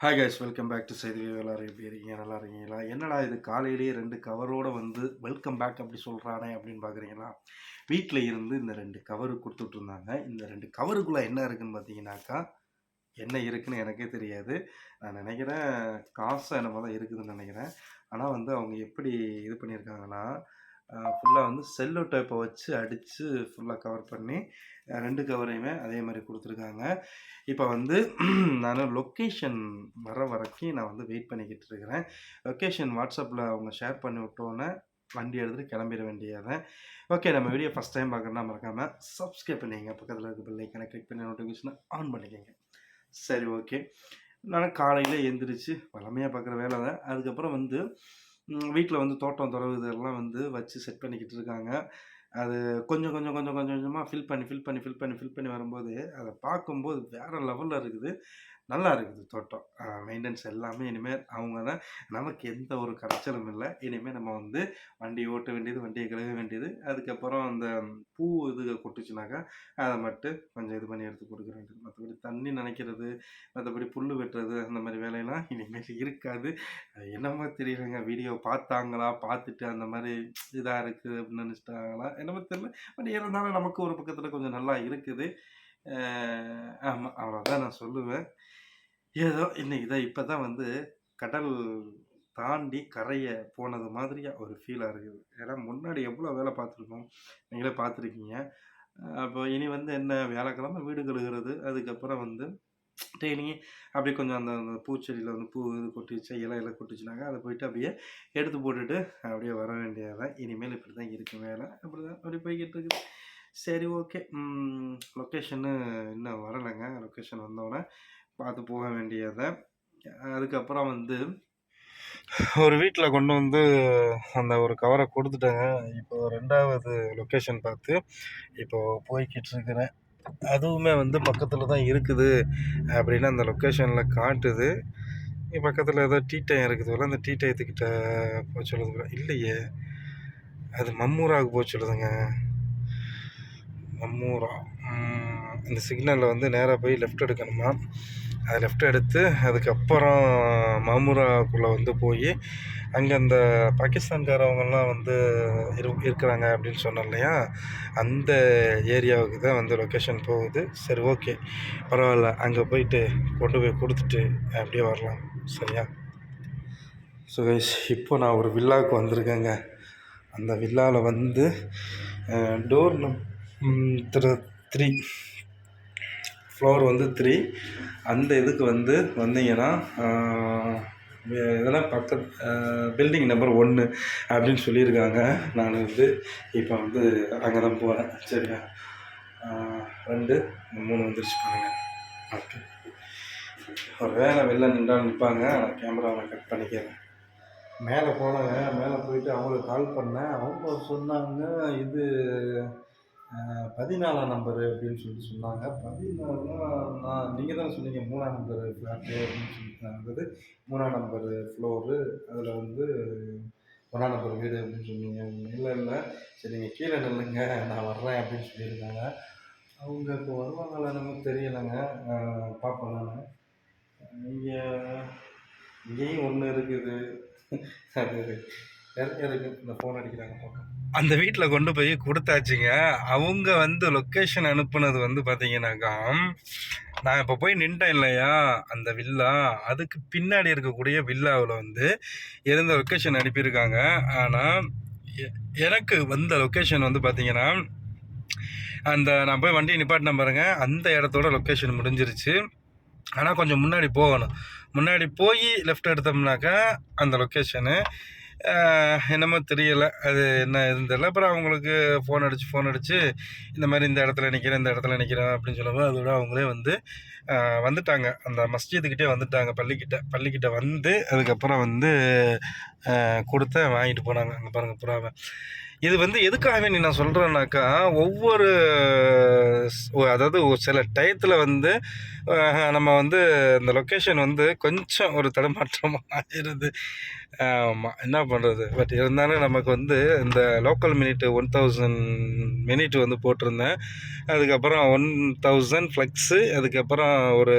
Hi guys welcome back to செய்தி எல்லாரும் எப்படி இருக்கீங்க? நல்லா இருக்கீங்களா? என்னடா இது? காலையிலேயே ரெண்டு கவரோட வந்து வெல்கம் பேக் அப்படி சொல்கிறானே அப்படின்னு பார்க்குறீங்களா வீட்டில் இருந்து இந்த ரெண்டு கவரு கொடுத்துட்ருந்தாங்க இந்த ரெண்டு கவருக்குள்ளே என்ன இருக்குன்னு பார்த்தீங்கன்னாக்கா என்ன இருக்குன்னு எனக்கே தெரியாது. நான் நினைக்கிறேன் காசு என்னமோ தான் இருக்குதுன்னு நினைக்கிறேன். ஆனால் வந்து அவங்க எப்படி இது பண்ணியிருக்காங்கன்னா ஃபுல்லாக வந்து செல்லோ டைப்பை வச்சு அடித்து ஃபுல்லாக கவர் பண்ணி ரெண்டு கவரையுமே அதே மாதிரி கொடுத்துருக்காங்க. இப்போ வந்து நான் லொக்கேஷன் வர வரைக்கும் நான் வந்து வெயிட் பண்ணிக்கிட்டு இருக்கிறேன். லொக்கேஷன் வாட்ஸ்அப்பில் அவங்க ஷேர் பண்ணி விட்டோன்னே வண்டி எடுத்துகிட்டு கிளம்பிட வேண்டியதான் ஓகே நம்ம வீடியோ ஃபஸ்ட் டைம் பார்க்குறோன்னா மறக்காமல் சப்ஸ்கிரைப் பண்ணிக்கங்க. பக்கத்தில் இருக்க பெல் கிளிக் பண்ணி நோட்டிஃபிகேஷனை ஆன் பண்ணிக்கோங்க. சரி ஓகே நான் காலையில் எழுந்திரிச்சு வளமையாக பார்க்குற வேலை தான். அதுக்கப்புறம் வந்து வீட்டில் வந்து தோட்டம் துறவு இதெல்லாம் வந்து வச்சு செட் பண்ணிக்கிட்டு இருக்காங்க. அது கொஞ்சம் கொஞ்சம் கொஞ்சம் கொஞ்சம் கொஞ்சமாக ஃபில் பண்ணி ஃபில் பண்ணி ஃபில் பண்ணி ஃபில் பண்ணி வரும்போது அதை பார்க்கும்போது வேறு லெவலில் இருக்குது. நல்லா இருக்குது தோட்டம். மெயின்டெனன்ஸ் எல்லாமே இனிமேல் அவங்க தான். நமக்கு எந்த ஒரு கரைச்சலும் இல்லை. இனிமேல் நம்ம வந்து வண்டி ஓட்ட வேண்டியது வண்டியை கழுவ வேண்டியது. அதுக்கப்புறம் அந்த பூ இது கொட்டுச்சுனாக்கா அதை மட்டும் கொஞ்சம் இது பண்ணி எடுத்து கொடுக்க வேண்டியது. மற்றபடி தண்ணி நினைக்கிறது மற்றபடி புல் வெட்டுறது அந்த மாதிரி வேலையெல்லாம் இனிமேல் இருக்காது. என்னமோ தெரியலங்க. வீடியோ பார்த்தாங்களா பார்த்துட்டு அந்த மாதிரி இதாக இருக்குது அப்படின்னு நினச்சிட்டாங்களா என்னமோ தெரியல. பட் இருந்தாலும் நமக்கு ஒரு பக்கத்தில் கொஞ்சம் நல்லா இருக்குது. ஆமாம் அவ்வளோதான் நான் சொல்லுவேன். ஏதோ இன்றைக்கி தான் இப்போ தான் வந்து கடல் தாண்டி கரையை போனது மாதிரியாக ஒரு ஃபீலாக இருக்குது. ஏன்னா முன்னாடி எவ்வளோ வேலை பார்த்துருக்கோம்? நீங்களே பார்த்துருக்கீங்க. அப்போ இனி வந்து என்ன வியாழக்கிழமை வீடு கழுகிறது அதுக்கப்புறம் வந்து டெய்லி அப்படியே கொஞ்சம் அந்த அந்த பூச்செடியில் வந்து பூ இது கொட்டிச்சு இலை இலை கொட்டிச்சுனாங்க அதை போயிட்டு அப்படியே எடுத்து போட்டுட்டு அப்படியே வர வேண்டியதான் இனிமேல் இப்படி தான் இருக்கும் வேலை. அப்படி தான் அப்படி போய்கிட்டு இருக்குது. சரி ஓகே. லொக்கேஷனு இன்னும் வரலைங்க. லொக்கேஷன் வந்தோடனே பார்த்து போக வேண்டியதை. அதுக்கப்புறம் வந்து ஒரு வீட்டில் கொண்டு வந்து அந்த ஒரு கவரை கொடுத்துட்டாங்க. இப்போ ரெண்டாவது லொக்கேஷன் பார்த்து இப்போ போய்கிட்டு இருக்கிறேன். அதுவுமே வந்து பக்கத்தில் தான் இருக்குது அப்படின்னு அந்த லொக்கேஷனில் காட்டுது. பக்கத்தில் ஏதோ டீ டைம் இருக்குது போல. அந்த டீ டயத்துக்கிட்ட போக சொல்லுது. இல்லையே. அது மம்மூராவுக்கு போக சொல்லுதுங்க. மம்மூரா இந்த சிக்னலில் வந்து நேராக போய் லெஃப்ட் எடுக்கணுமா? அது லெஃப்ட் எடுத்து அதுக்கப்புறம் மாமூராக்குள்ளே வந்து போய் அங்கே அந்த பாகிஸ்தான்காரவங்கெல்லாம் வந்து இரு இருக்கிறாங்க அப்படின்னு சொன்னோம் இல்லையா? அந்த ஏரியாவுக்கு தான் வந்து லொக்கேஷன் போகுது. சரி ஓகே பரவாயில்ல. அங்கே போயிட்டு கொண்டு போய் கொடுத்துட்டு அப்படியே வரலாம். சரியா? ஸோ கைஸ் இப்போ நான் ஒரு வில்லாவுக்கு வந்திருக்கேங்க. அந்த வில்லாவில் வந்து டோர் திரு த்ரீ ஃப்ளோர் வந்து த்ரீ அந்த இதுக்கு வந்து வந்தீங்கன்னா இதெல்லாம் பக்க பில்டிங் நம்பர் ஒன்று அப்படின்னு சொல்லியிருக்காங்க. நான் வந்து இப்போ வந்து அங்கே தான் போகிறேன் சரியா ரெண்டு மூணு வந்துருச்சு பாருங்க. ஓகே ஒரு வேலை வெளில நின்றால் நிற்பாங்க நான் கேமராவை கட் பண்ணிக்கிறேன். மேலே போனாங்க மேலே போயிட்டு அவங்களுக்கு கால் பண்ணேன். அவங்க சொன்னாங்க இது பதினாலாம் நம்பரு அப்படின்னு சொல்லிட்டு சொன்னாங்க. பதினாலாம் நான் நீங்கள் தான் சொன்னீங்க மூணாம் நம்பர் ஃப்ளாட்டு அப்படின்னு சொல்லிட்டு அதாவது மூணாம் நம்பரு ஃப்ளோரு அதில் வந்து ஒன்றாம் நம்பர் வீடு அப்படின்னு சொன்னீங்க. இல்லை இல்லை. சரி நீங்கள் கீழே நில்லுங்க நான் வர்றேன் அப்படின்னு சொல்லியிருக்காங்க அவங்க இப்போ வருவாங்களா நமக்கு தெரியலைங்க. பார்ப்போம் நான். இங்கே இங்கேயும் ஒன்று இருக்குது. அது நிறைய இந்த ஃபோன் அடிக்கிறாங்க அந்த வீட்டில் கொண்டு போய் கொடுத்தாச்சுங்க. அவங்க வந்து லொக்கேஷன் அனுப்புனது வந்து பார்த்தீங்கன்னாக்கா நான் இப்போ போய் நின்ட்டேன் இல்லையா அந்த வில்லா அதுக்கு பின்னாடி இருக்கக்கூடிய வில்லாவில் வந்து இருந்த லொக்கேஷன் அனுப்பியிருக்காங்க. ஆனால் எ- எனக்கு வந்த லொக்கேஷன் வந்து பார்த்தீங்கன்னா அந்த நான் போய் வண்டி நிப்பாட்டினேன் பாருங்க அந்த இடத்தோட லொக்கேஷன் முடிஞ்சிருச்சு. ஆனால் கொஞ்சம் முன்னாடி போகணும். முன்னாடி போய் லெஃப்ட் எடுத்தோம்னாக்கா அந்த லொக்கேஷனு என்னமோ தெரியலை. அது என்ன எதுன்னு தெரியல. அப்புறம் அவங்களுக்கு ஃபோன் அடித்து ஃபோன் அடித்து இந்த மாதிரி இந்த இடத்துல நிற்கிறேன் இந்த இடத்துல நிற்கிறேன் அப்படின்னு சொல்லும்போது அதோட அவங்களே வந்து வந்துட்டாங்க. அந்த மஸ்ஜிதுக்கிட்டே வந்துட்டாங்க பள்ளிக்கிட்ட. பள்ளிக்கிட்ட வந்து அதுக்கப்புறம் வந்து கொடுத்த வாங்கிட்டு போனாங்க. அங்கே பாருங்கள் புறாவை. இது வந்து எதுக்காக வேண்டி நான் சொல்கிறேன்னாக்கா ஒவ்வொரு அதாவது ஒரு சில டயத்தில் வந்து நம்ம வந்து இந்த லொக்கேஷன் வந்து கொஞ்சம் ஒரு தடுமாற்றமாக ஆயிடுது. ஆமாம் என்ன பண்ணுறது பட் இருந்தாலும் நமக்கு வந்து இந்த local minute one thousand minute வந்து போட்டிருந்தேன். அதுக்கப்புறம் ஒன் தௌசண்ட் ஃப்ளெக்ஸு அதுக்கப்புறம் ஒரு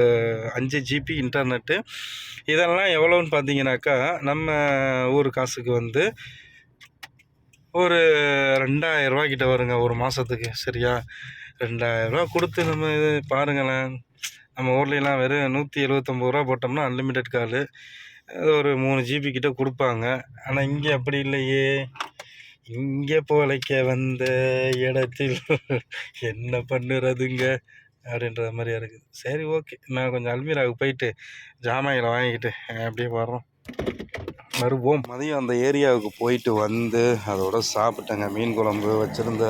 அஞ்சு ஜிபி இன்டர்நெட்டு. இதெல்லாம் எவ்வளோன்னு பார்த்தீங்கன்னாக்கா நம்ம ஊர் காசுக்கு வந்து ஒரு ரெண்டாயிரம் ரூபா கிட்ட வருங்க ஒரு மாதத்துக்கு சரியா? ரெண்டாயிரம் ரூபா கொடுத்து நம்ம இது பாருங்களேன். நம்ம ஊர்லலாம் வெறும் நூற்றி எழுபத்தொம்பது ரூபா போட்டோம்னா அன்லிமிட்டெட் காலு அது ஒரு மூணு ஜிபி கிட்ட கொடுப்பாங்க. ஆனால் இங்கே அப்படி இல்லையே. இங்கே போலைக்க வந்த இடத்தில் என்ன பண்ணுறதுங்க? அப்படின்ற மாதிரியா இருக்குது. சரி ஓகே நான் கொஞ்சம் அல்மீராவுக்கு போயிட்டு ஜாமான்களை வாங்கிக்கிட்டு அப்படியே வர்றோம். வருவோம். மதியம் அந்த ஏரியாவுக்கு போயிட்டு வந்து அதோட சாப்பிட்டேங்க. மீன் குழம்பு வச்சுருந்த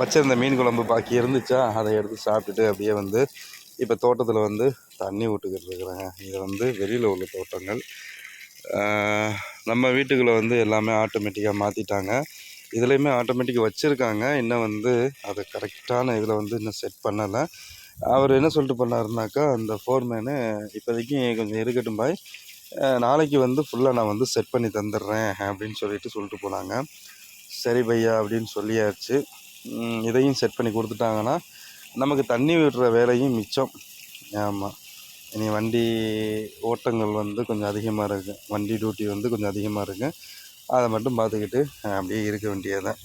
வச்சுருந்த மீன் குழம்பு பாக்கி இருந்துச்சா அதை எடுத்து சாப்பிட்டுட்டு அப்படியே வந்து இப்போ தோட்டத்தில் வந்து தண்ணி விட்டுக்கிட்டு இருக்கிறேங்க. இது வந்து வெளியில் உள்ள தோட்டங்கள். நம்ம வீட்டுக்குள்ளே வந்து எல்லாமே ஆட்டோமேட்டிக்காக மாற்றிட்டாங்க இதுலேயுமே ஆட்டோமேட்டிக் வச்சுருக்காங்க. இன்னும் வந்து அதை கரெக்டான இதில் வந்து இன்னும் செட் பண்ணலை. அவர் என்ன சொல்லிட்டு பண்ணாருனாக்கா அந்த ஃபோர்மேனு இப்போதைக்கு கொஞ்சம் இருக்கட்டும் பாய். நாளைக்கு வந்து ஃபுல்லாக நான் வந்து செட் பண்ணி தந்துடுறேன் அப்படின்னு சொல்லிட்டு சொல்லிட்டு போனாங்க. சரி பையா அப்படின்னு சொல்லியாச்சு. இதையும் செட் பண்ணி கொடுத்துட்டாங்கன்னா நமக்கு தண்ணி விடுற வேலையும் மிச்சம். ஆமாம் இனி வண்டி ஓட்டங்கள் வந்து கொஞ்சம் அதிகமாக இருக்குது வண்டி டியூட்டி வந்து கொஞ்சம் அதிகமாக இருக்குது அதை மட்டும் பார்த்துக்கிட்டு அப்படியே இருக்க வேண்டியதான்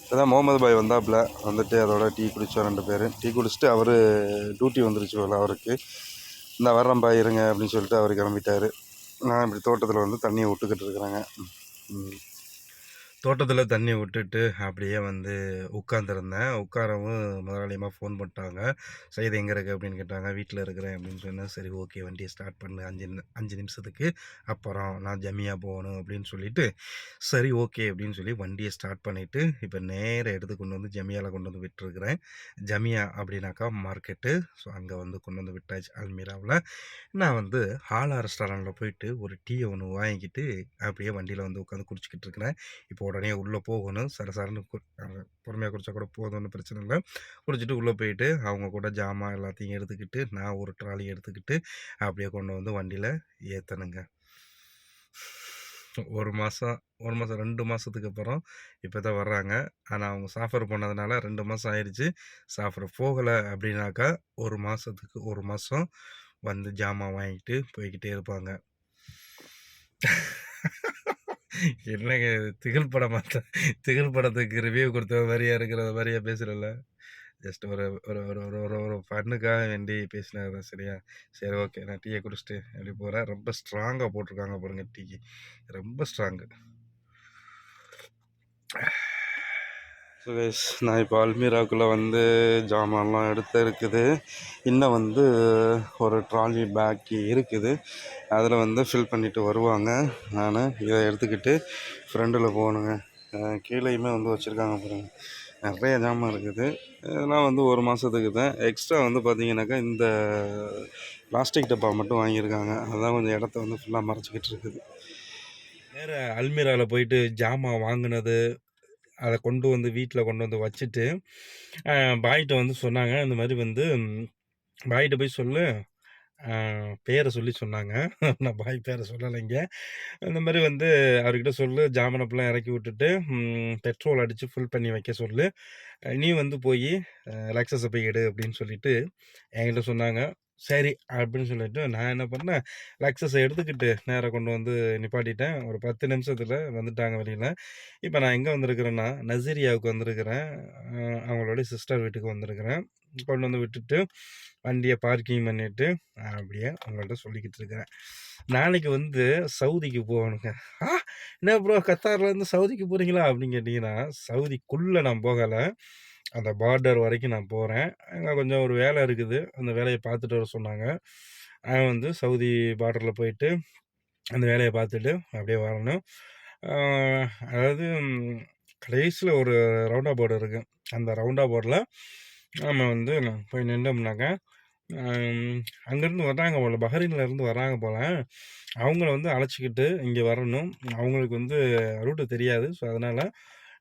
இப்போதான் முகமது பாய் வந்தாப்புல வந்துட்டு அதோட டீ குடித்தோம் ரெண்டு பேர் டீ குடிச்சிட்டு அவர் டியூட்டி வந்துருச்சு போல அவருக்கு. இந்த வரம்பா இருங்க அப்படின்னு சொல்லிட்டு அவர் கிளம்பிட்டாரு. நான் இப்படி தோட்டத்தில் வந்து தண்ணியை விட்டுக்கிட்டு இருக்கிறேங்க. தோட்டத்தில் தண்ணி விட்டுட்டு அப்படியே வந்து உட்காந்துருந்தேன் உட்காரவும் முதலாளியமாக ஃபோன் பண்ணிட்டாங்க சைது எங்கே இருக்கு அப்படின்னு கேட்டாங்க. வீட்டில் இருக்கிறேன் அப்படின்னு சொன்னேன். சரி ஓகே வண்டியை ஸ்டார்ட் பண்ணு. அஞ்சு அஞ்சு நிமிஷத்துக்கு அப்புறம் நான் ஜம்மியாக போகணும் அப்படின்னு சொல்லிட்டு சரி ஓகே அப்படின்னு சொல்லி வண்டியை ஸ்டார்ட் பண்ணிவிட்டு இப்போ நேராக எடுத்து கொண்டு வந்து ஜமியாவில் கொண்டு வந்து விட்டுருக்குறேன். ஜமியா அப்படின்னாக்கா மார்க்கெட்டு ஸோ அங்கே வந்து கொண்டு வந்து விட்டாச்சு. அல்மீராவில் நான் வந்து ஹாலா ரெஸ்டாரண்ட்டில் போயிட்டு ஒரு டீயை ஒன்று வாங்கிக்கிட்டு அப்படியே வண்டியில் வந்து உட்காந்து குடிச்சிக்கிட்டு இருக்கிறேன். இப்போ உடனே உள்ளே போகணும். சரசரன்னு பொறுமையாக குடிச்சா கூட போதும் ஒன்றும் பிரச்சனை இல்லை. குடிச்சிட்டு உள்ளே போயிட்டு அவங்க கூட ஜாமான் எல்லாத்தையும் எடுத்துக்கிட்டு நான் ஒரு ட்ராலி எடுத்துக்கிட்டு அப்படியே கொண்டு வந்து வண்டியில் ஏற்றணுங்க ஒரு மாதம் ஒரு மாதம் ரெண்டு மாதத்துக்கு அப்புறம் இப்போ தான் வர்றாங்க. ஆனால் அவங்க சாஃபர் பண்ணதுனால ரெண்டு மாதம் ஆயிடுச்சு சாஃபர் போகலை அப்படின்னாக்கா ஒரு மாதத்துக்கு ஒரு மாதம் வந்து ஜாமான் வாங்கிட்டு போய்கிட்டே இருப்பாங்க. என்னங்க இது? திகில் படம் பார்த்தா திகில் படத்துக்கு ரிவ்யூ கொடுத்த மாதிரியா இருக்கிற மாதிரியா பேசுகிறல்ல ஜஸ்ட் ஒரு ஒரு ஒரு ஒரு ஒரு ஒரு ஃபன்னுக்காக வேண்டி பேசினாரு தான் சரியா? சரி ஓகே நான் டீயை குடிச்சிட்டு அப்படி போகிறேன் ரொம்ப ஸ்ட்ராங்காக போட்டிருக்காங்க பாருங்க டீக்கு ரொம்ப ஸ்ட்ராங்கு கைஸ் நான் இப்போ அல்மீராக்குள்ளே வந்து ஜாமான்லாம் எடுத்து இருக்குது. இன்னும் வந்து ஒரு ட்ராலி பேக் இருக்குது. அதில் வந்து ஃபில் பண்ணிட்டு வருவாங்க. நான் இதை எடுத்துக்கிட்டு ஃப்ரெண்டில் போகணுங்க. கீழேயுமே வந்து வச்சுருக்காங்க பாருங்க. நிறைய ஜாமான் இருக்குது. இதெல்லாம் வந்து ஒரு மாதத்துக்கு தான். எக்ஸ்ட்ரா வந்து பார்த்தீங்கன்னாக்கா இந்த பிளாஸ்டிக் டப்பா மட்டும் வாங்கியிருக்காங்க. அதுதான் கொஞ்சம் இடத்த வந்து ஃபுல்லாக மறைச்சிக்கிட்டு இருக்குது. வேறு அல்மீராவில் போயிட்டு ஜாமான் வாங்கினது அதை கொண்டு வந்து வீட்டில் கொண்டு வந்து வச்சுட்டு பாய்கிட்ட வந்து சொன்னாங்க. இந்த மாதிரி வந்து பாய்கிட்ட போய் சொல்லு. பேரை சொல்லி சொன்னாங்க. நான் பாய் பேரை சொல்லலைங்க இந்த மாதிரி வந்து அவர்கிட்ட சொல்லு. ஜாமனப்பெல்லாம் இறக்கி விட்டுட்டு பெட்ரோல் அடித்து ஃபுல் பண்ணி வைக்க சொல்லு. நீ வந்து போய் லக்ஸஸை போய் எடு அப்படின்னு சொல்லிட்டு என்கிட்ட சொன்னாங்க. சரி அப்படின்னு சொல்லிட்டு நான் என்ன பண்ணேன் லக்ஸஸை எடுத்துக்கிட்டு நேராக கொண்டு வந்து நிப்பாட்டிட்டேன். ஒரு பத்து நிமிஷத்தில் வந்துட்டாங்க வெளியில். இப்போ நான் எங்கே வந்திருக்கிறேன்னா நசீரியாவுக்கு வந்திருக்கிறேன். அஹ் அவங்களோட சிஸ்டர் வீட்டுக்கு வந்திருக்கிறேன். கொண்டு வந்து விட்டுட்டு வண்டியை பார்க்கிங் பண்ணிவிட்டு அப்படியே அவங்கள்ட்ட சொல்லிக்கிட்டு இருக்கிறேன். நாளைக்கு வந்து சவுதிக்கு போகணுங்க. ஆ என்ன ப்ரோ கத்தார்லேருந்து சவுதிக்கு போகிறீங்களா அப்படின்னு கேட்டிங்கன்னா சவுதிக்குள்ளே நான் போகலை. அந்த பார்டர் வரைக்கும் நான் போகிறேன் அங்கே கொஞ்சம் ஒரு வேலை இருக்குது. அந்த வேலையை பார்த்துட்டு வர சொன்னாங்க. அவன் வந்து சவுதி பார்டரில் போயிட்டு அந்த வேலையை பார்த்துட்டு அப்படியே வரணும். அதாவது கடைசியில் ஒரு ரவுண்டா போர்டு இருக்குது அந்த ரவுண்டா போர்டில் நம்ம வந்து போய் நின்றோம்னாங்க அங்கேருந்து வர்றாங்க போல் பஹ்ரைன்ல இருந்து வர்றாங்க போல் அவங்கள வந்து அழைச்சிக்கிட்டு இங்கே வரணும். அவங்களுக்கு வந்து ரூட்டு தெரியாது. ஸோ, அதனால்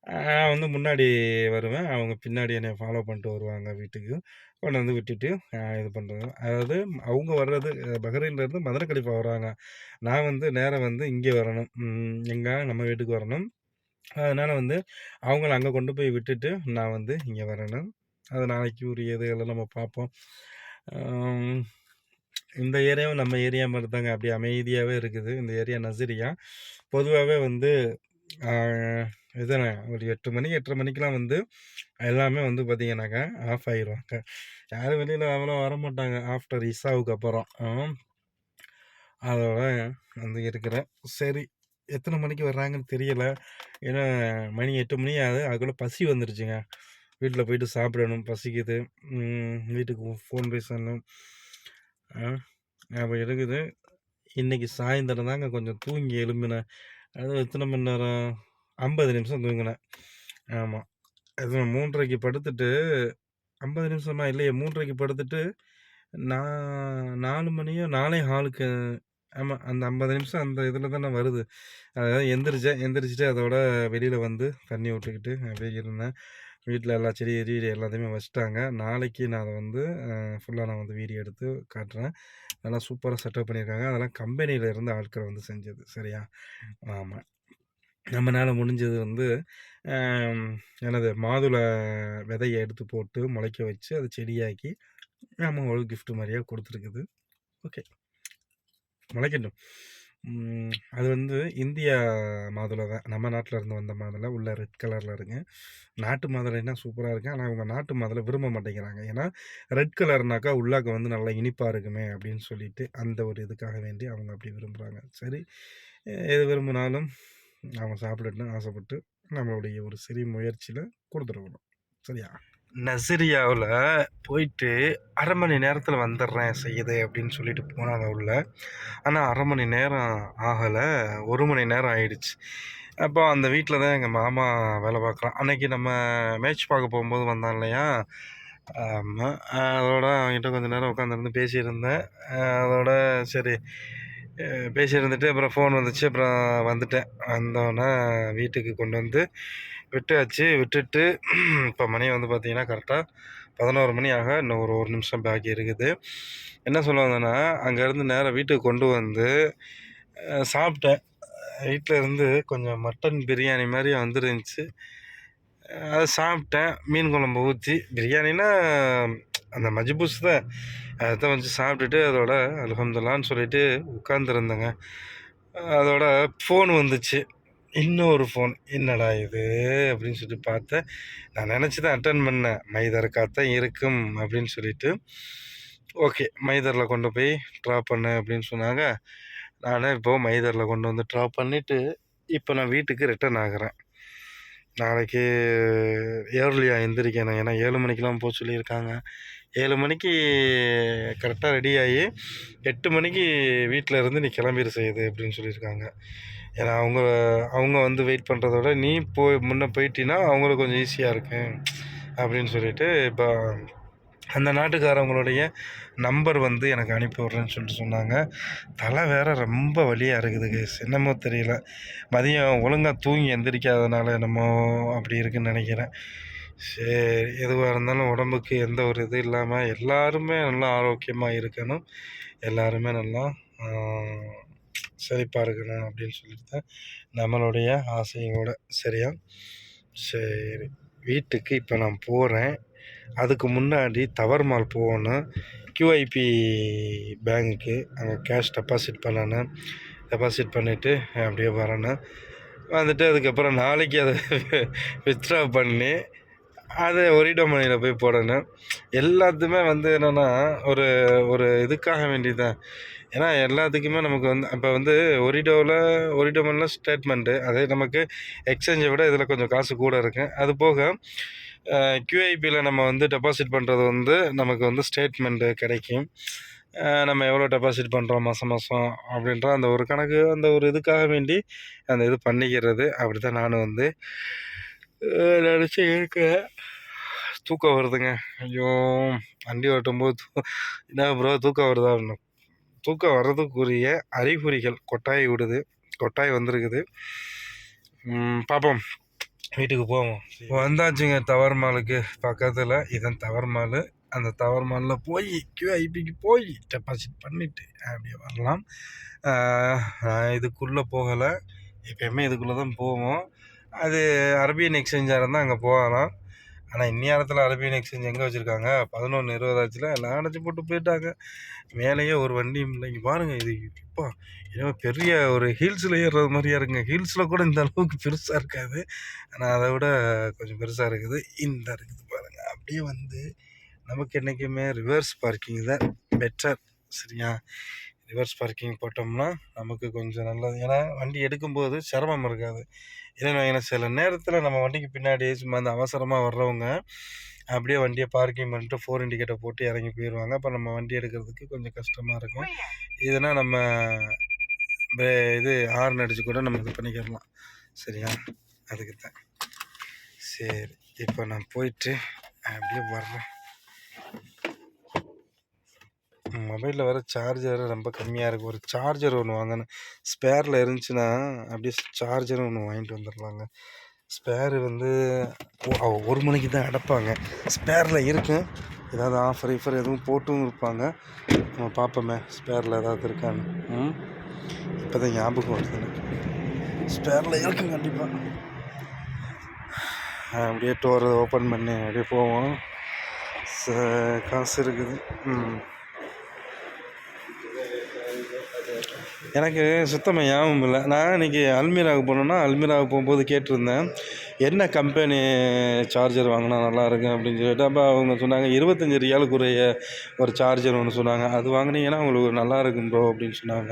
நான் வந்து முன்னாடி வருவேன். அவங்க பின்னாடி என்னை ஃபாலோ பண்ணிட்டு வருவாங்க வீட்டுக்கு. கொண்டு வந்து விட்டுட்டு இது பண்ணுறேன் அதாவது அவங்க வர்றது பஹ்ரைன்லேருந்து மதுரை கழிப்பாக வர்றாங்க. நான் வந்து நேராக வந்து இங்கே வரணும். எங்கே நம்ம வீட்டுக்கு வரணும். அதனால் வந்து அவங்கள அங்கே கொண்டு போய் விட்டுட்டு, நான் வந்து இங்கே வரணும். அது நாளைக்கு உரியது எல்லாம் நம்ம பார்ப்போம். இந்த ஏரியாவும் நம்ம ஏரியா மாதிரி தாங்க. அப்படியே அமைதியாகவே இருக்குது. இந்த ஏரியா நசிரியா பொதுவாகவே வந்து இதுதானே ஒரு எட்டு மணி 8:30 மணிக்கெல்லாம் வந்து எல்லாமே வந்து பார்த்தீங்கன்னாக்கா, ஆஃப் ஆகிடுவாங்க யாரும் வெளியில் அவ்வளோ வரமாட்டாங்க. ஆஃப்டர் இசாவுக்கு அப்புறம். அதோட வந்து இருக்கிறேன். சரி, எத்தனை மணிக்கு வர்றாங்கன்னு தெரியலை ஏன்னா மணி எட்டு மணி ஆகுது. அதுக்குள்ளே பசி வந்துருச்சுங்க. வீட்டில் போயிட்டு சாப்பிடணும். பசிக்குது. வீட்டுக்கு ஃபோன் பேசணும். அப்போ இருக்குது. இன்றைக்கி சாயந்தரம் தாங்க கொஞ்சம் தூங்கி எலும்பினேன் அது எத்தனை மணி நேரம்? 50 நிமிஷம் தூங்கினேன் ஆமாம் அது 3:30க்கு படுத்துட்டு 50 நிமிஷமா? இல்லையே 3:30க்கு படுத்துட்டு, நான் நாலு மணியோ 4:15க்கு ஆமா. அந்த 50 நிமிஷம் அந்த இதில் தானே வருது. அதாவது எந்திரிச்சேன். எந்திரிச்சிட்டு அதோட வெளியில் வந்து தண்ணி விட்டுக்கிட்டு அப்படியே இருந்தேன். வீட்டில் எல்லா செடி கிடி எல்லாத்தையுமே வச்சுட்டாங்க. நாளைக்கு நான் அதை வந்து ஃபுல்லாக நான் வந்து வீடியோ எடுத்து காட்டுறேன். நல்லா சூப்பராக செட்டப் பண்ணியிருக்காங்க. அதெல்லாம் கம்பெனியில் இருந்து ஆட்கள் வந்து செஞ்சது. சரியா? ஆமாம் நம்மளால் முடிஞ்சது வந்து எனது என்னது மாதுளை விதையை எடுத்து போட்டு முளைக்க வச்சு, அதை செடியாக்கி நம்ம ஒரு கிஃப்ட் மாதிரியாக கொடுத்துருக்குது ஓகே. முளைக்கட்டும். அது வந்து இந்தியா மாதுளை தான். நம்ம நாட்டில் இருந்து வந்த மாதுளை. உள்ள ரெட் கலரில் இருங்க நாட்டு மாதுளைன்னா சூப்பராக இருக்குது ஆனால் அவங்க நாட்டு மாதுளை விரும்ப மாட்டேங்கிறாங்க. ஏன்னா, ரெட் கலர்னாக்கா உள்ளாக்க வந்து நல்லா இனிப்பாக இருக்குமே அப்படின்னு சொல்லிட்டு, அந்த ஒரு இதுக்காக வேண்டி அவங்க அப்படி விரும்புகிறாங்க சரி, எது விரும்பினாலும் அவங்க சாப்பிடணும்னு ஆசைப்பட்டு, நம்மளுடைய ஒரு சிறிய முயற்சியில் கொடுத்துருக்கணும் சரியா? நசிரியாவில் போயிட்டு அரை மணி நேரத்தில் வந்துடுறேன் செய்யுது அப்படின்னு சொல்லிட்டு போனாங்க உள்ள. ஆனால் அரை மணி நேரம் ஆகலை ஒரு மணி நேரம் ஆயிடுச்சு. அப்போ அந்த வீட்டில் தான் எங்கள் மாமா வேலை பார்க்கலாம் அன்னைக்கு நம்ம மேட்ச் பார்க்க போகும்போது வந்தான் இல்லையா? ஆமாம் அதோட அவங்ககிட்ட கொஞ்ச நேரம் உட்காந்துருந்து பேசியிருந்தேன். அதோட சரி பேசியிருந்துட்டு அப்புறம் ஃபோன் வந்துச்சு. அப்புறம் வந்துட்டேன். வந்தோன்னே வீட்டுக்கு கொண்டு வந்து விட்டாச்சு. விட்டுட்டு இப்போ மணி வந்து பார்த்திங்கன்னா கரெக்டாக பதினோரு மணி ஆக இன்னும் ஒரு ஒரு நிமிஷம் பாக்கி இருக்குது. என்ன சொல்ல வந்தேன்னா, அங்கேருந்து நேராக வீட்டுக்கு கொண்டு வந்து சாப்பிட்டேன். வீட்டில் இருந்து கொஞ்சம் மட்டன் பிரியாணி மாதிரி வந்துருந்துச்சு. அதை சாப்பிட்டேன். மீன் குழம்பு ஊற்றி பிரியாணின்னா அந்த மஜிபூஸ் தான். அதை வச்சு சாப்பிட்டுட்டு அதோட அல்ஹம்துலில்லாஹ்ன்னு சொல்லிட்டு உட்காந்துருந்தேங்க. அதோட ஃபோன் வந்துச்சு. இன்னொரு ஃபோன். என்னடா இது? அப்படின்னு சொல்லிட்டு பார்த்தேன். நான் நினச்சி தான் அட்டன் பண்ணேன். மைதர்கா இருக்கும் அப்படின்னு சொல்லிட்டு. ஓகே. மைதரில் கொண்டு போய் ட்ராப் பண்ணு அப்படின்னு சொன்னாங்க. நான் இப்போது மைதரில் கொண்டு வந்து ட்ராப் பண்ணிவிட்டு இப்போ நான் வீட்டுக்கு ரிட்டர்ன் ஆகுறேன். நாளைக்கு ஏர்லியாக எந்திரிக்கணும். ஏன்னா ஏழு மணிக்கெல்லாம் போக சொல்லியிருக்காங்க. ஏழு மணிக்கு கரெக்டாக ரெடி ஆகி எட்டு மணிக்கு வீட்டில் இருந்து நீ கிளம்பிடு செய்யுது அப்படின்னு சொல்லியிருக்காங்க. ஏன்னா அவங்க அவங்க வந்து வெயிட் பண்ணுறதோட விட நீ போய் முன்னே போயிட்டின்னா அவங்களுக்கு கொஞ்சம் ஈஸியாக இருக்கும். அப்படின்னு சொல்லிட்டு இப்போ அந்த நாட்டுக்காரவங்களுடைய நம்பர் வந்து எனக்கு அனுப்பி விட்றேன்னு சொல்லிட்டு சொன்னாங்க. தலை வேற ரொம்ப வழியாக இருக்குது கேஸ் என்னமோ தெரியல. மதியம் ஒழுங்காக தூங்கி எந்திரிக்காதனால என்னமோ அப்படி இருக்குன்னு நினைக்கிறேன் சரி, எதுவாக இருந்தாலும் உடம்புக்கு எந்த ஒரு இது இல்லாமல் எல்லாருமே நல்லா ஆரோக்கியமாக இருக்கணும். எல்லாருமே நல்லா செழிப்பாக இருக்கணும் அப்படின்னு சொல்லிட்டு தான் நம்மளுடைய ஆசையோட. சரியா? சரி. வீட்டுக்கு இப்போ நான் போகிறேன் அதுக்கு முன்னாடி தவறுமால் மால் போகணும். கியூஐபி பேங்க்குக்கு அங்கே கேஷ் டெபாசிட் பண்ணணும். டெபாசிட் பண்ணிவிட்டு அப்படியே வரணும். வந்துட்டு அதுக்கப்புறம் நாளைக்கு அதை வித்ட்ரா பண்ணி, அத ஒரிடோ போய் போடணும். எல்லாத்துமே வந்து என்னென்னா ஒரு ஒரு இதுக்காக வேண்டி தான். ஏன்னா எல்லாத்துக்குமே நமக்கு வந்து அப்போ வந்து ஒரிடோவில் ஒரிடோமனில் ஸ்டேட்மெண்ட்டு. அதே நமக்கு எக்ஸ்சேஞ்சை விட இதில் கொஞ்சம் காசு கூட இருக்கும். அது போக கியூஐபியில் நம்ம வந்து டெபாசிட் பண்ணுறது வந்து நமக்கு வந்து ஸ்டேட்மெண்ட்டு கிடைக்கும். நம்ம எவ்வளோ டெபாசிட் பண்ணுறோம் மாதம் மாதம் அப்படின்ற அந்த ஒரு கணக்கு அந்த ஒரு இதுக்காக வேண்டி அந்த இது பண்ணிக்கிறது. அப்படி தான் நானும் வந்து நினச்சி நெனச்சு இருக்கேன். தூக்கம் வருதுங்க. ஐயோ வண்டி ஓட்டும்போது என்ன ப்ரோ தூக்கம் வருதா? அப்படின்னா, தூக்கம் வர்றதுக்குரிய அறிகுறிகள் கொட்டாய் விடுது. கொட்டாய் வந்திருக்குது. பார்ப்போம் வீட்டுக்கு போவோம். வந்தாச்சுங்க டவர் மாலுக்கு. பக்கத்தில் இதான் டவர் மாலு. அந்த டவர் மாலில் போய் கியூஐபிக்கு போய் டெபாசிட் பண்ணிவிட்டு அப்படியே வரலாம். இதுக்குள்ளே போகலை. எப்பயுமே இதுக்குள்ளே தான் போவோம். அது அரபியன் எக்ஸ்சேஞ்சாக இருந்தால் அங்கே போகலாம். ஆனால் இந்நேரத்தில் அரபியன் எக்ஸ்சேஞ்ச் எங்கே வச்சுருக்காங்க? பதினொன்று இருபதாச்சுல எல்லாம் அடைச்சி போட்டு போயிட்டாங்க. மேலேயே ஒரு வண்டியும் இல்லைங்க பாருங்கள் இது இப்போ ஏதோ பெரிய ஒரு ஹீல்ஸில் ஏறுறது மாதிரியா இருக்குங்க. ஹில்ஸில் கூட இந்த அளவுக்கு பெருசாக இருக்காது. ஆனால் அதை விட கொஞ்சம் பெருசாக இருக்குது. இந்த இருக்குது பாருங்கள் அப்படியே வந்து நமக்கு என்றைக்குமே ரிவர்ஸ் பார்க்கிங் தான் பெட்டர் சரியா? ரிவர்ஸ் பார்க்கிங் போட்டோம்னா நமக்கு கொஞ்சம் நல்லது. ஏன்னா வண்டி எடுக்கும்போது சிரமம் இருக்காது. ஏன்னா ஏன்னா சில நேரத்தில் நம்ம வண்டிக்கு பின்னாடி சும்மா அந்த அவசரமாக வர்றவங்க அப்படியே வண்டியை பார்க்கிங் பண்ணிட்டு ஃபோர் இண்டிகேட்டர் போட்டு இறங்கி போயிடுவாங்க அப்போ நம்ம வண்டி எடுக்கிறதுக்கு கொஞ்சம் கஷ்டமாக இருக்கும். இதுனா நம்ம இது ஹார்ன் அடிச்சு கூட நம்ம இது பண்ணிக்கிடலாம் சரியா? அதுக்கு தான் சரி. இப்போ நான் போயிட்டு அப்படியே வர்றேன். மொபைலில் வர சார்ஜர் ரொம்ப கம்மியாக இருக்குது ஒரு சார்ஜர் ஒன்று வாங்கினேன் ஸ்பேரில் இருந்துச்சுன்னா அப்படியே சார்ஜர் ஒன்று வாங்கிட்டு வந்துடலாங்க ஸ்பேரு வந்து ஒரு மணிக்கு தான் அடைப்பாங்க. ஸ்பேரில் இருக்கும். ஏதாவது ஆஃபர் ஈஃபர் எதுவும் போட்டும் இருப்பாங்க. நம்ம பார்ப்போமே ஸ்பேரில் ஏதாவது இருக்கான்னு. ம்? இப்போ தான் ஞாபகம் வருது ஸ்பேரில் இருக்கும் கண்டிப்பாக அப்படியே டோரை ஓப்பன் பண்ணி அப்படியே போவோம். ச- காசு இருக்குது. ம். எனக்கு சுத்தமாக ஞாபகம் இல்லை. நான் இன்னைக்கு அல்மீராவுக்கு போனேன்னா அல்மீராவுக்கு போகும்போது கேட்டிருந்தேன் என்ன கம்பெனி சார்ஜர் வாங்கினா நல்லாயிருக்கும் அப்படின்னு சொல்லிட்டு. அப்போ அவங்க சொன்னாங்க இருபத்தஞ்சி ரியாலுக்குரிய ஒரு சார்ஜர் ஒன்று சொன்னாங்க. அது வாங்கினீங்கன்னா உங்களுக்கு நல்லாயிருக்கும் ப்ரோ அப்படின்னு சொன்னாங்க.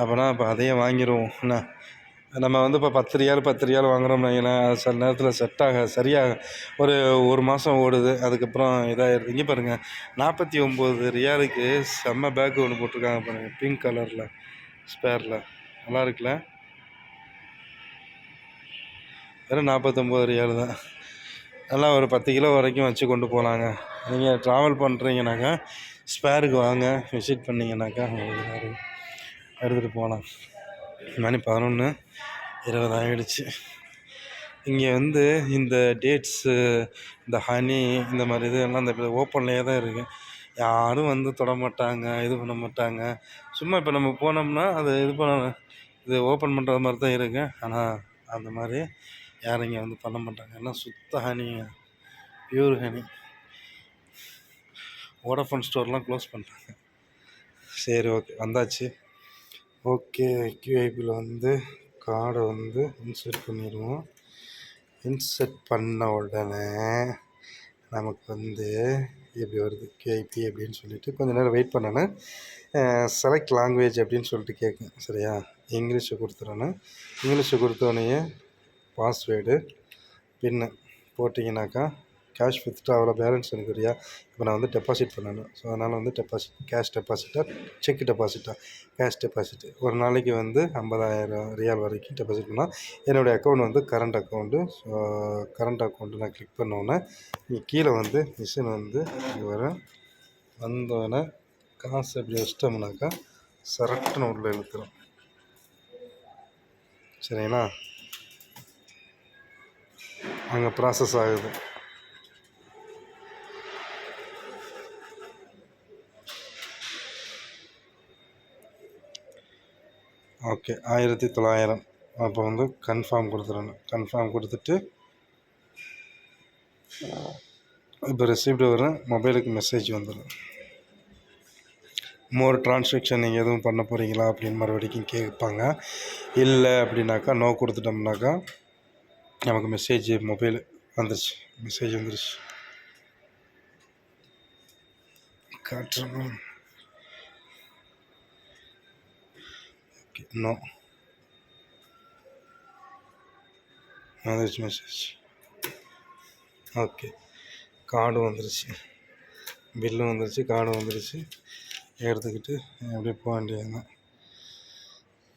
அப்போனா அப்போ அதையே வாங்கிடுவோம் என்ன? நம்ம வந்து இப்போ பத்து ரியால் பத்து ரியால் வாங்குறோம்னு அது சில நேரத்தில் செட் ஆக சரியாக ஒரு ஒரு மாதம் ஓடுது. அதுக்கப்புறம் இதாகிடுது இங்கே பாருங்கள் நாற்பத்தி ஒம்பது ரியாலுக்கு செம்ம பேக் ஒன்று போட்டிருக்காங்க பாருங்கள் பிங்க் கலரில் ஸ்பேரில் நல்லா இருக்குல்ல? வெறும் நாற்பத்தொம்போது ரியால் தான். நல்லா ஒரு பத்து கிலோ வரைக்கும் வச்சு கொண்டு போகலாங்க நீங்கள் ட்ராவல் பண்ணுறீங்கனாக்கா ஸ்பேருக்கு வாங்க. விசிட் பண்ணிங்கனாக்கா உங்களுக்கு எடுத்துகிட்டு போகலாம். மணி பதினொன்று இருபது ஆகிடுச்சு இங்கே வந்து இந்த டேட்ஸு இந்த ஹனி இந்த மாதிரி இது எல்லாம் இந்த ஓப்பன்லேயே தான் இருக்குது யாரும் வந்து தொட மாட்டாங்க இது பண்ண மாட்டாங்க. சும்மா இப்போ நம்ம போனோம்னா அது இது பண்ண இது ஓப்பன் பண்ணுற மாதிரி தான் இருக்குது ஆனால் அந்த மாதிரி யாரும் இங்கே வந்து பண்ண மாட்டாங்க. ஏன்னா சுத்த ஹனி பியூர் ஹனி. வோடஃபோன் ஸ்டோர்லாம் க்ளோஸ் பண்ணுறாங்க சரி ஓகே வந்தாச்சு. ஓகே கியூஐபியில் வந்து கார்டை வந்து இன்சர்ட் பண்ணிடுவோம். இன்சர்ட் பண்ண உடனே நமக்கு வந்து இப்படி வருது கேபி அப்படின்னு சொல்லிவிட்டு கொஞ்ச நேரம் வெயிட் பண்ணணும் செலக்ட் லாங்குவேஜ் அப்படின்னு சொல்லிட்டு கேட்கும் சரியா? இங்கிலீஷை கொடுத்துறணும் இங்கிலீஷை கொடுத்தோடனே பாஸ்வேர்டு பின்னு போட்டிங்கனாக்கா கேஷ் வித்ட்ரா அவ்வளோ பேலன்ஸ் எனக்கு இல்லையா இப்போ நான் வந்து டெபாசிட் பண்ணணும். ஸோ அதனால் வந்து டெபாசிட் கேஷ் டெபாசிட்டாக செக் டெபாசிட்டாக கேஷ் டெபாசிட் ஒரு நாளைக்கு வந்து ஐம்பதாயிரம் ரியால் வரைக்கும் டெபாசிட் பண்ணால் என்னுடைய அக்கௌண்ட் வந்து current account so current account நான் கிளிக் பண்ணோன்னே கீழே வந்து மிஷின் வந்து இங்கே வரும் வந்தோடனே காசு அப்படி வச்சிட்டோம்னாக்கா சரட்டுன்னு உள்ளே இழுத்துரும். சரிங்களா? அங்கே ப்ராசஸ் ஆகுது. ஓகே ஆயிரத்தி தொள்ளாயிரம். அப்போ வந்து கன்ஃபார்ம் கொடுத்துடணும். கன்ஃபார்ம் கொடுத்துட்டு இப்போ ரிசீப்டு வரும் மொபைலுக்கு மெசேஜ் வந்துடும் மோர் டிரான்சாக்ஷன் நீங்கள் எதுவும் பண்ண போகிறீங்களா அப்படின்னு மறுபடிக்கும் கேட்பாங்க. இல்லை அப்படின்னாக்கா நோ கொடுத்துட்டோம்னாக்கா நமக்கு மெசேஜ் மொபைல் வந்துருச்சு. மெசேஜ் வந்துருச்சு. காற்று ஓகே நோ வந்துருச்சு மெசேஜ் ஓகே கார்டு வந்துருச்சு. பில்லும் வந்துருச்சு கார்டும் வந்துருச்சு. எடுத்துக்கிட்டு அப்படியே போக வேண்டியதுங்க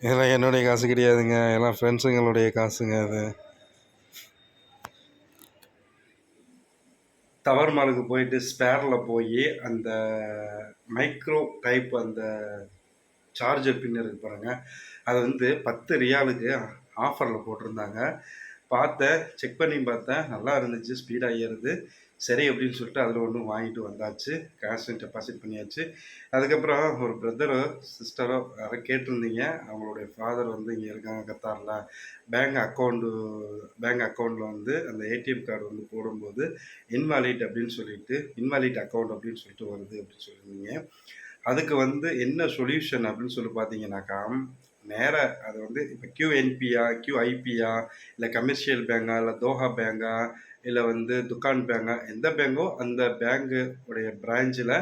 இதெல்லாம் என்னுடைய காசு கிடையாதுங்க. எல்லாம் ஃப்ரெண்ட்ஸுங்களுடைய காசுங்க அது. டவர் மாலுக்கு போயிட்டு ஸ்பேரில் போய் அந்த மைக்ரோ டைப் அந்த சார்ஜர் பின் இருக்கு பாருங்கள் அது வந்து பத்து ரியாலுக்கு ஆஃபரில் போட்டிருந்தாங்க. பார்த்தேன் செக் பண்ணி பார்த்தேன். நல்லா இருந்துச்சு ஸ்பீடாக ஏறுது. சரி அப்படின்னு சொல்லிட்டு அதில் ஒன்று வாங்கிட்டு வந்தாச்சு. கேஷ் டெபாசிட் பண்ணியாச்சு. அதுக்கப்புறம் ஒரு பிரதரோ சிஸ்டரோ யாரோ கேட்டிருந்தீங்க. அவங்களுடைய ஃபாதர் வந்து இங்கே இருக்காங்க கத்தாரில். பேங்க் அக்கௌண்ட்டு பேங்க் அக்கௌண்ட்டில் வந்து அந்த ஏடிஎம் கார்டு வந்து போடும்போது இன்வாலிட் அப்படின்னு சொல்லிட்டு இன்வாலிட் அக்கௌண்ட் அப்படின்னு சொல்லிட்டு வருது அப்படின்னு சொல்லியிருந்தீங்க. அதுக்கு வந்து என்ன சொல்யூஷன் அப்படின்னு சொல்லி பார்த்தீங்கன்னாக்கா நேராக அது வந்து இப்போ கியூஎன்பியா கியூஐபியா இல்லை கமர்ஷியல் பேங்கா இல்லை தோஹா பேங்கா இல்லை வந்து துக்கான் பேங்கா எந்த பேங்கோ அந்த பேங்கு உடைய பிரான்ச்சில்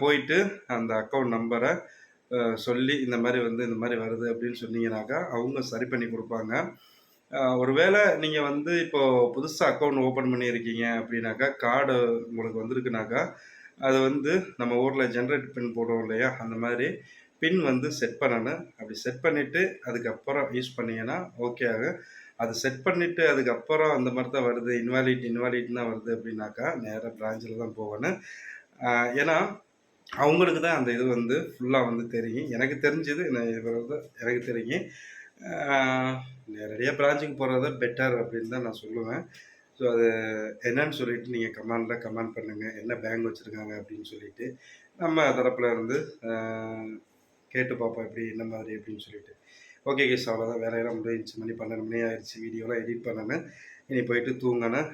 போயிட்டு அந்த அக்கௌண்ட் நம்பரை சொல்லி இந்த மாதிரி வந்து இந்த மாதிரி வருது அப்படின்னு சொன்னீங்கன்னாக்கா அவங்க சரி பண்ணி கொடுப்பாங்க. ஒருவேளை நீங்கள் வந்து இப்போது புதுசாக அக்கௌண்ட் ஓப்பன் பண்ணியிருக்கீங்க அப்படின்னாக்கா கார்டு உங்களுக்கு வந்திருக்குனாக்கா அது வந்து நம்ம ஊரில் ஜென்ரேட் பின் போடுவோம் இல்லையா? அந்த மாதிரி பின் வந்து செட் பண்ணணும். அப்படி செட் பண்ணிவிட்டு அதுக்கப்புறம் யூஸ் பண்ணிங்கன்னா ஓகே ஆகும் அது செட் பண்ணிவிட்டு அதுக்கப்புறம் அந்த மாதிரி தான் வருது. இன்வாலிட் இன்வாலிட் தான் வருது அப்படின்னாக்கா நேராக பிரான்ச்சில் தான் போகணும். ஏன்னா அவங்களுக்கு தான் அந்த இது வந்து ஃபுல்லாக வந்து தெரியும். எனக்கு தெரிஞ்சது நான் எனக்கு தெரியும். நேரடியாக பிரான்ச்சுக்கு போகிறது பெட்டர் அப்படின்னு தான் நான் சொல்லுவேன். ஸோ அது என்னன்னு சொல்லிட்டு நீங்கள் கமெண்டில் கமெண்ட் பண்ணுங்கள் என்ன பேங்க் வச்சுருக்காங்க அப்படின்னு சொல்லிட்டு நம்ம தரப்பில் இருந்து கேட்டு பார்ப்போம் எப்படி என்ன மாதிரி அப்படின்னு சொல்லிட்டு. ஓகே கேஸ் அவ்வளோதான் வேலையெல்லாம் முடிஞ்சு மணி பன்னெண்டு மணி ஆயிடுச்சு வீடியோலாம் எடிட் பண்ணேன் இனி போயிட்டு தூங்கினேன்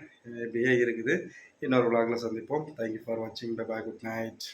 இப்படியே இருக்குது. இன்னொரு விளாகில் சந்திப்போம். தேங்க்யூ ஃபார் வாட்சிங் பை பாய் குட் நைட்